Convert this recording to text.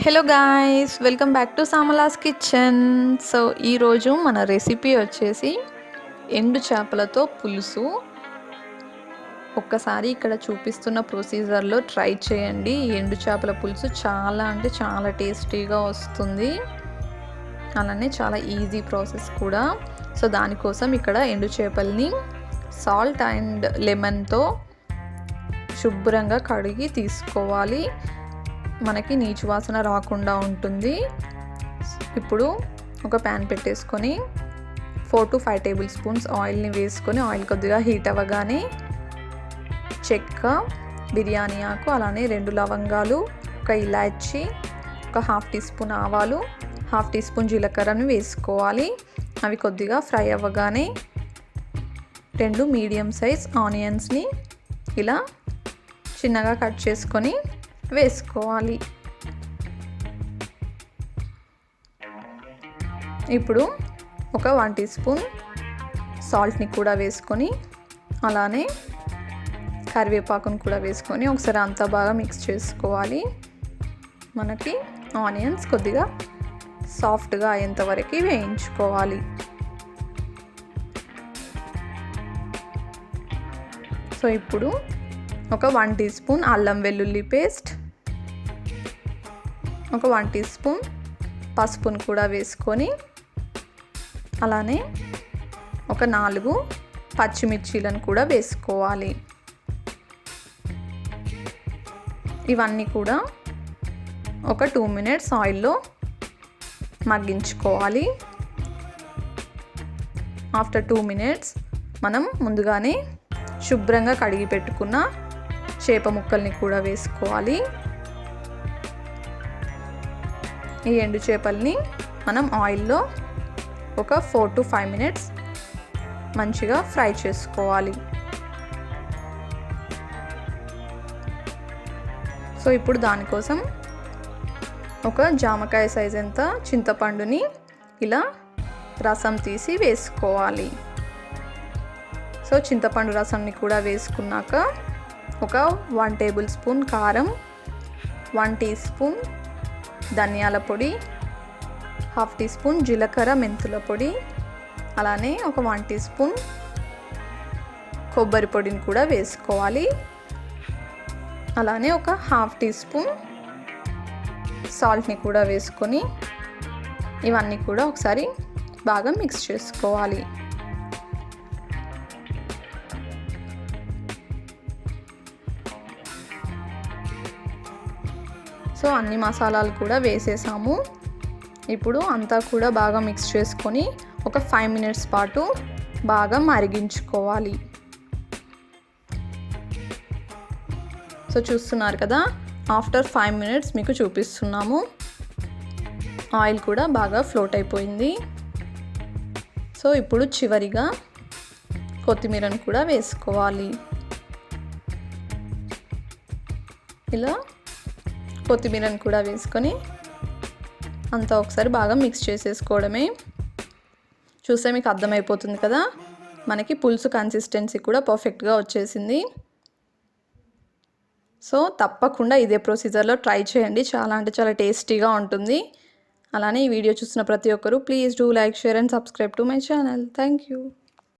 Hello guys welcome back to Samala's kitchen so ఈరోజు మన recipe వచ్చేసి ఎండు చేపలతో పులుసు. ఒక్కసారి ఇక్కడ చూపిస్తున్న ప్రొసీజర్లో ట్రై చేయండి. ఎండు చేపల పులుసు చాలా అంటే చాలా టేస్టీగా వస్తుంది. అలానే చాలా ఈజీ ప్రాసెస్ కూడా. సో దానికోసం ఇక్కడ ఎండు చేపల్ని సాల్ట్ అండ్ లెమన్తో శుభ్రంగా కడిగి తీసుకోవాలి. మనకి నీచు వాసన రాకుండా ఉంటుంది. ఇప్పుడు ఒక ప్యాన్ పెట్టేసుకొని four to five tablespoons ఆయిల్ని వేసుకొని ఆయిల్ కొద్దిగా హీట్ అవ్వగానే చెక్క బిర్యానీ ఆకు అలానే రెండు లవంగాలు ఒక ఇలాచి ఒక హాఫ్ టీ స్పూన్ ఆవాలు హాఫ్ టీ స్పూన్ జీలకర్రని వేసుకోవాలి. అవి కొద్దిగా ఫ్రై అవ్వగానే రెండు మీడియం సైజ్ ఆనియన్స్ని ఇలా చిన్నగా కట్ చేసుకొని వేసుకోవాలి. ఇప్పుడు ఒక వన్ టీ స్పూన్ సాల్ట్ని కూడా వేసుకొని అలానే కరివేపాకును కూడా వేసుకొని ఒకసారి అంతా బాగా మిక్స్ చేసుకోవాలి. మనకి ఆనియన్స్ కొద్దిగా సాఫ్ట్గా అయ్యేంతవరకు వేయించుకోవాలి. సో ఇప్పుడు ఒక వన్ టీ స్పూన్ అల్లం వెల్లుల్లి పేస్ట్ ఒక వన్ టీ స్పూన్ పసుపును కూడా వేసుకొని అలానే ఒక నాలుగు పచ్చిమిర్చీలను కూడా వేసుకోవాలి. ఇవన్నీ కూడా ఒక టూ మినిట్స్ ఆయిల్లో మగ్గించుకోవాలి. ఆఫ్టర్ టూ మినిట్స్ మనం ముందుగానే శుభ్రంగా కడిగి పెట్టుకున్న చేప ముక్కల్ని కూడా వేసుకోవాలి. ఈ ఎండు చేపల్ని మనం ఆయిల్లో ఒక ఫోర్ టు ఫైవ్ మినిట్స్ మంచిగా ఫ్రై చేసుకోవాలి. సో ఇప్పుడు దానికోసం ఒక జామకాయ సైజ్ ఎంత చింతపండుని ఇలా రసం తీసి వేసుకోవాలి. సో చింతపండు రసంని కూడా వేసుకున్నాక ఒక వన్ టేబుల్ స్పూన్ కారం వన్ టీ స్పూన్ ధనియాల పొడి హాఫ్ టీ స్పూన్ జీలకర్ర మెంతుల పొడి అలానే ఒక వన్ టీ స్పూన్ కొబ్బరి పొడిని కూడా వేసుకోవాలి. అలానే ఒక హాఫ్ టీ స్పూన్ సాల్ట్ని కూడా వేసుకొని ఇవన్నీ కూడా ఒకసారి బాగా మిక్స్ చేసుకోవాలి. సో అన్ని మసాలాలు కూడా వేసేసాము. ఇప్పుడు అంతా కూడా బాగా మిక్స్ చేసుకొని ఒక ఫైవ్ మినిట్స్ పాటు బాగా మరిగించుకోవాలి. సో చూస్తున్నారు కదా ఆఫ్టర్ ఫైవ్ మినిట్స్ మీకు చూపిస్తున్నాము. ఆయిల్ కూడా బాగా ఫ్లోట్ అయిపోయింది. సో ఇప్పుడు చివరిగా కొత్తిమీరను కూడా వేసుకోవాలి. ఇలా కొత్తిమీరను కూడా వేసుకొని అంతా ఒకసారి బాగా మిక్స్ చేసేసుకోవడమే. చూస్తే మీకు అర్థమైపోతుంది కదా? మనకి పులుసు కన్సిస్టెన్సీ కూడా పర్ఫెక్ట్గా వచ్చేసింది. సో తప్పకుండా ఇదే ప్రొసీజర్లో ట్రై చేయండి. చాలా అంటే చాలా టేస్టీగా ఉంటుంది. అలానే ఈ వీడియో చూసిన ప్రతి ఒక్కరూ please do like share and subscribe to my channel thank you